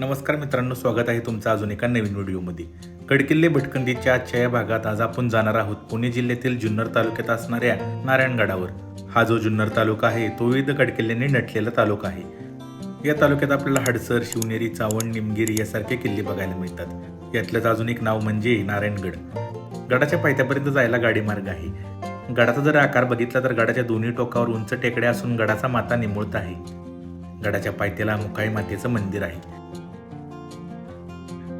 नमस्कार मित्रांनो स्वागत आहे तुमचं अजून एका नवीन व्हिडिओमध्ये. कडकिल्ले भटकंदीच्या आजच्या या भागात आज आपण जाणार आहोत पुणे जिल्ह्यातील जुन्नर तालुक्यात असणाऱ्या नारायणगडावर. हा जो जुन्नर तालुका आहे तो विविध कडकिल्ल्यांनी नटलेला तालुका आहे. या तालुक्यात आपल्याला हडसर शिवनेरी चावण निमगिरी यासारखे किल्ले बघायला मिळतात. यातलंच अजून एक नाव म्हणजे नारायणगड. गडाच्या पायथ्यापर्यंत जायला गाडी मार्ग आहे. गडाचा जर आकार बघितला तर गडाच्या दोन्ही टोकावर उंच टेकड्या असून गडाचा माता निमुळत आहे. गडाच्या पायथ्याला मुकाई मातेचं मंदिर आहे.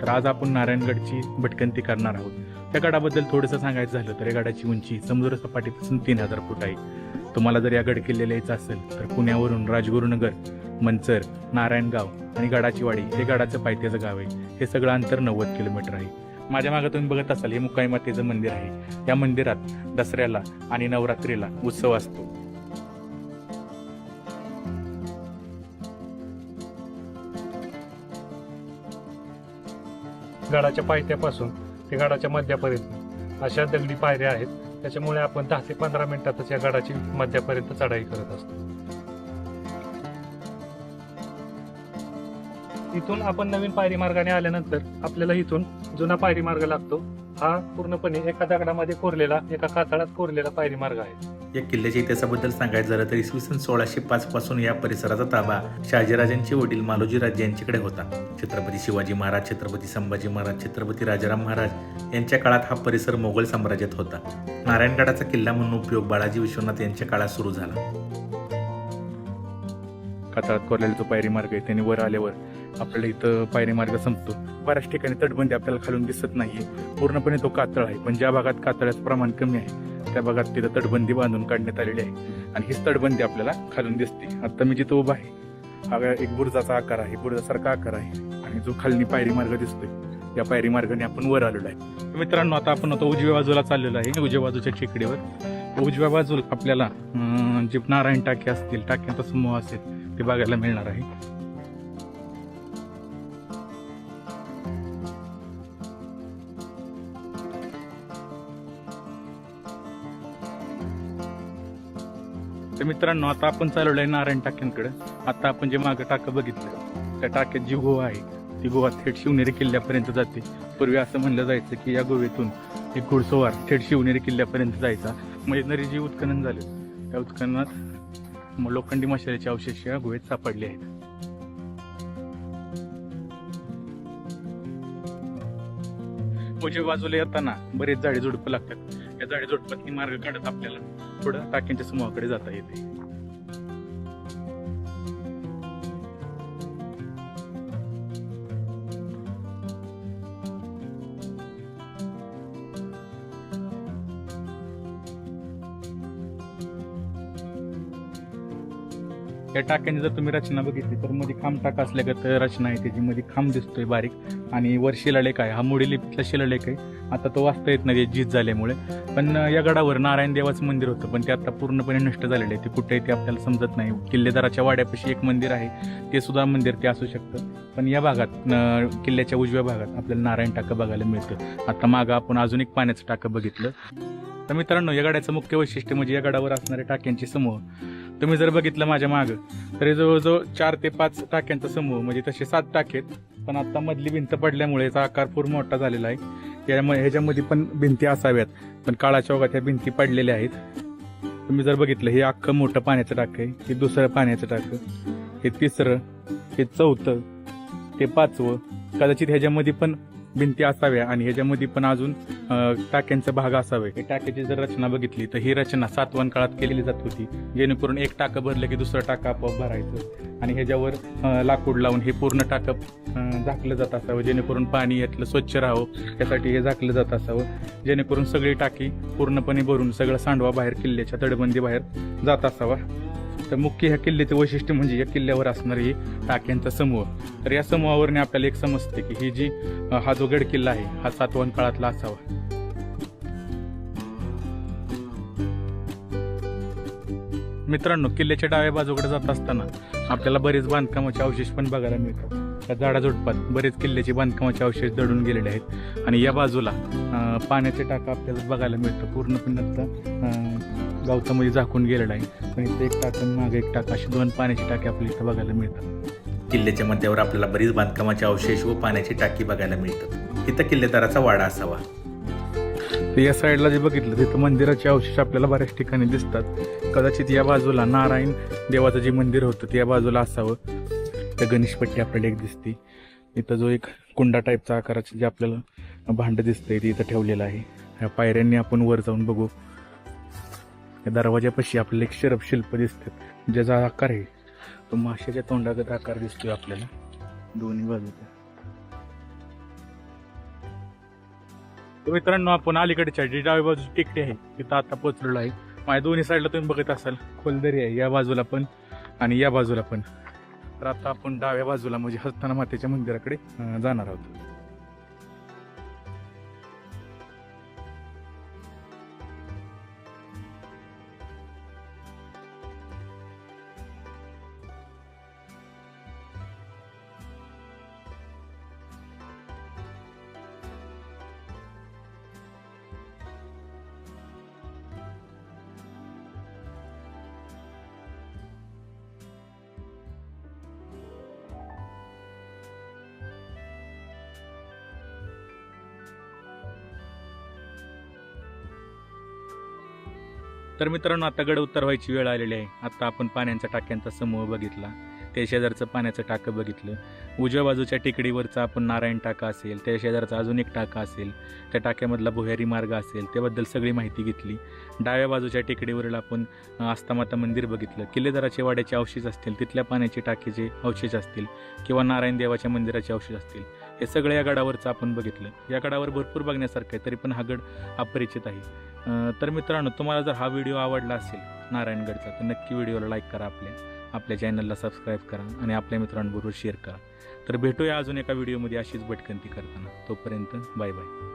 तर आज आपण नारायणगडची भटकंती करणार आहोत. त्या गडाबद्दल थोडंसं सांगायचं झालं तर या गडाची उंची समुद्र सपाटीपासून तीन हजार फूट आहे. तुम्हाला जर या गड किल्ल्याला यायचं असेल तर पुण्यावरून राजगुरुनगर मंचर नारायणगाव आणि गडाची वाडी हे गडाचं पायथ्याचं गाव आहे. हे सगळं अंतर नव्वद किलोमीटर आहे. माझ्या मागे तुम्ही बघत असाल हे मुक्काई मातेचं मंदिर आहे. या मंदिरात दसऱ्याला आणि नवरात्रीला उत्सव असतो. गडाच्या पायथ्यापासून ते गडाच्या मध्यापर्यंत. अशा दगडी पायऱ्या आहेत. त्याच्यामुळे आपण दहा ते पंधरा मिनिटातच या गडाची मध्यापर्यंत चढाई करत असतो. इथून आपण नवीन पायरी मार्गाने आल्यानंतर आपल्याला इथून जुना पायरी मार्ग लागतो. हा पूर्णपणे एका दगडामध्ये कोरलेला एका कातळात कोरलेला पायरी मार्ग आहे. या किल्ल्याच्या इतिहासाबद्दल सांगायचं झालं तर इसवी सन सोळाशे पाच पासून या परिसराचा ताबा शहाजीराजांचे वडील मालोजी राजे यांच्याकडे होता. छत्रपती शिवाजी महाराज छत्रपती संभाजी महाराज छत्रपती राजाराम महाराज यांच्या काळात हा परिसर मोगल साम्राज्यात होता. नारायणगडाचा किल्ला म्हणून उपयोग बाळाजी विश्वनाथ यांच्या काळात सुरू झाला. कातळात कोरलेला जो पायरी मार्ग आहे त्याने वर आल्यावर आपल्याला इथं पायरी मार्ग संपतो. बऱ्याच ठिकाणी तटबंदी आपल्याला खालून दिसत नाहीये. पूर्णपणे तो कातळ आहे. पण ज्या भागात कातळाचं प्रमाण कमी आहे त्या भागात तिथं तटबंदी बांधून काढण्यात आलेली आहे. आणि हीच तटबंदी आपल्याला खालून दिसते. आता मी जिथं उभा आहे हा एक बुर्जाचा आकार आहे. बुर्जासारखा आकार आहे. आणि जो खालनी पायरी मार्ग दिसतोय या पायरी मार्गाने आपण वर आलेलो आहे. मित्रांनो आता आपण आता उजव्या बाजूला चाललेलो आहे. उजव्या बाजूच्या टेकडीवर उजव्या बाजूला आपल्याला जे नारायण टाके असतील टाक्यांचा समूह असेल ते बघायला मिळणार आहे. तर मित्रांनो आता आपण चालवलं आहे नारायण टाक्यांकडे. आता आपण जे मागं टाकं बघितलं त्या टाक्यात जी गुहा आहे ती गोवा थेट शिवनेरी किल्ल्यापर्यंत जाते. पूर्वी असं म्हणलं जायचं की या गोव्यातून एक घुडसवार थेट शिवनेरी किल्ल्यापर्यंत जायचा. म्हणजे जे उत्खनन झालं. त्या उत्खननात लोखंडी मशाल्याचे अवशेष या गुहेत सापडले आहेत. उजव्या बाजूला येताना बरेच झाडे झुडपं लागतात. या झाडे झुडपातनी मार्ग काढत आपल्याला थोडं टाक्यांच्या समूहाकडे जाता येते. या टाक्याने जर तुम्ही रचना बघितली तर मध्ये खांब टाका असल्यागत रचना आहे त्याची मध्ये खांब दिसतोय बारीक. आणि वर शिलालेख आहे. हा मुडी लिपीतला शिलालेख आहे. आता तो वाचता येत नाही जीत झाल्यामुळे. पण या गडावर नारायण देवाचं मंदिर होतं पण ते आता पूर्णपणे नष्ट झालेलं आहे. ते कुठे आहे ते आपल्याला समजत नाही. किल्लेदाराच्या वाड्यापाशी एक मंदिर आहे. ते सुद्धा मंदिर ते असू शकतं. पण या भागात किल्ल्याच्या उजव्या भागात आपल्याला नारायण टाकं बघायला मिळतं. आता मागं आपण अजून एक पाण्याचं टाकं बघितलं. तर मित्रांनो या गडाचं मुख्य वैशिष्ट्य म्हणजे या गडावर असणाऱ्या टाक्यांचे समूह. तुम्ही जर बघितलं माझ्या मागं तर जवळजवळ चार ते पाच टाक्यांचा समूह म्हणजे तसे सात टाके आहेत. पण आता मधली भिंत पडल्यामुळे याचा आकार पूर मोठा झालेला आहे. त्यामुळे ह्याच्यामध्ये पण भिंती असाव्यात. पण काळाच्या ओघात ह्या भिंती पडलेल्या आहेत. तुम्ही जर बघितलं हे अख्खं मोठं पाण्याचं टाकं आहे हे दुसरं पाण्याचं टाकं हे तिसरं हे चौथं ते पाचवं. कदाचित ह्याच्यामध्ये पण भिंती असाव्या आणि ह्याच्यामध्ये पण अजून टाक्यांचा भाग असावे. हे टाक्याची जर रचना बघितली तर ही रचना सातवन काळात केलेली जात होती. जेणेकरून एक टाकं भरलं की दुसरं टाकं आपोआप भरायचं. आणि ह्याच्यावर लाकूड लावून हे पूर्ण टाकं झाकलं जात असावं. जेणेकरून पाणी यातलं स्वच्छ राहावं. त्यासाठी हे झाकलं जात असावं. जेणेकरून सगळी टाकी पूर्णपणे भरून सगळं सांडवा बाहेर किल्ल्याच्या तडबंदी बाहेर जात असावा. तर मुख्य ह्या किल्ल्याचं वैशिष्ट्य म्हणजे या किल्ल्यावर असणारी टाक्यांचा समूह. तर या समूहावरने आपल्याला एक समजते की ही जी हा जो गड किल्ला आहे हा सातवन काळातला असावा. मित्रांनो किल्ल्याच्या डाव्या बाजूकडे जात असताना आपल्याला बरेच बांधकामाचे अवशेष पण बघायला मिळतात. त्या झाडाझुडपात बरेच किल्ल्याचे बांधकामाचे अवशेष दडून गेलेले आहेत. आणि या बाजूला पाण्याचे टाका आपल्याला बघायला मिळतं. पूर्णपणे गवतामध्ये झाकून गेलेलं आहे. पण इथे एक टाकं मागे एक टाका अशी दोन पाण्याची टाके आपल्याला इथं बघायला मिळतात. किल्ल्याच्या मध्यावर आपल्याला बरीच बांधकामाचे अवशेष व पाण्याची टाकी बघायला मिळतात. इथं किल्लेदाराचा वाडा असावा. तर या साईडला जे बघितलं तिथं मंदिराचे अवशेष आपल्याला बऱ्याच ठिकाणी दिसतात. कदाचित या बाजूला नारायण देवाचं जे मंदिर होतं ते या बाजूला असावं. त्या गणेशपट्टी आपल्याला एक दिसते. इथं जो एक कुंडा टाईपचा आकाराचं जे आपल्याला भांड दिसतंय ते इथं ठेवलेलं आहे. ह्या पायऱ्यांनी आपण वर जाऊन बघू. या दरवाजापाशी आपल्याला एक शरप शिल्प दिसतात ज्याचा आकार आहे. तो माशाच्या तोंडागत आकार दिसतोय आपल्याला. दोन्ही बाजूचा तर मित्रांनो आपण अलीकडच्या जी डावी बाजूची टेकडी आहे तिथं आता पोचलेलो आहे. माझ्या दोन्ही साईडला तुम्ही बघत असाल खोलदरी आहे या बाजूला पण आणि या बाजूला पण. तर आता आपण डाव्या बाजूला म्हणजे हस्ताना मातेच्या मंदिराकडे जाणार आहोत. तर मित्रांनो आता गड उत्तर व्हायची वेळ आलेली आहे. आता आपण पाण्याच्या टाक्यांचा समूह बघितला. त्या शेजारचं पाण्याचं टाकं बघितलं. उजव्या बाजूच्या टेकडीवरचा आपण नारायण टाका असेल त्या शेजारचा अजून एक टाका असेल त्या टाक्यामधला भुयारी मार्ग असेल त्याबद्दल सगळी माहिती घेतली. डाव्या बाजूच्या टेकडीवरील आपण आस्थामाता मंदिर बघितलं. किल्लेदाराचे वाड्याचे अवशेष असतील तिथल्या पाण्याचे टाकीचे अवशेष असतील किंवा नारायण देवाच्या मंदिराचे अवशेष असतील. हे सगळं या गडावरचं आपण बघितलं. या गडावर भरपूर बघण्यासारखं आहे तरी पण हा गड अपरिचित आहे. तर मित्रांनो तुम्हाला जर हा व्हिडिओ आवडला असेल नारायणगडचा तर नक्की व्हिडिओला लाईक करा आपल्या आपल्या चॅनलला सबस्क्राईब करा आणि आपल्या मित्रांबरोबर शेअर करा. तर भेटूया अजून एका व्हिडिओमध्ये अशीच भटकंती करताना. तोपर्यंत बाय बाय.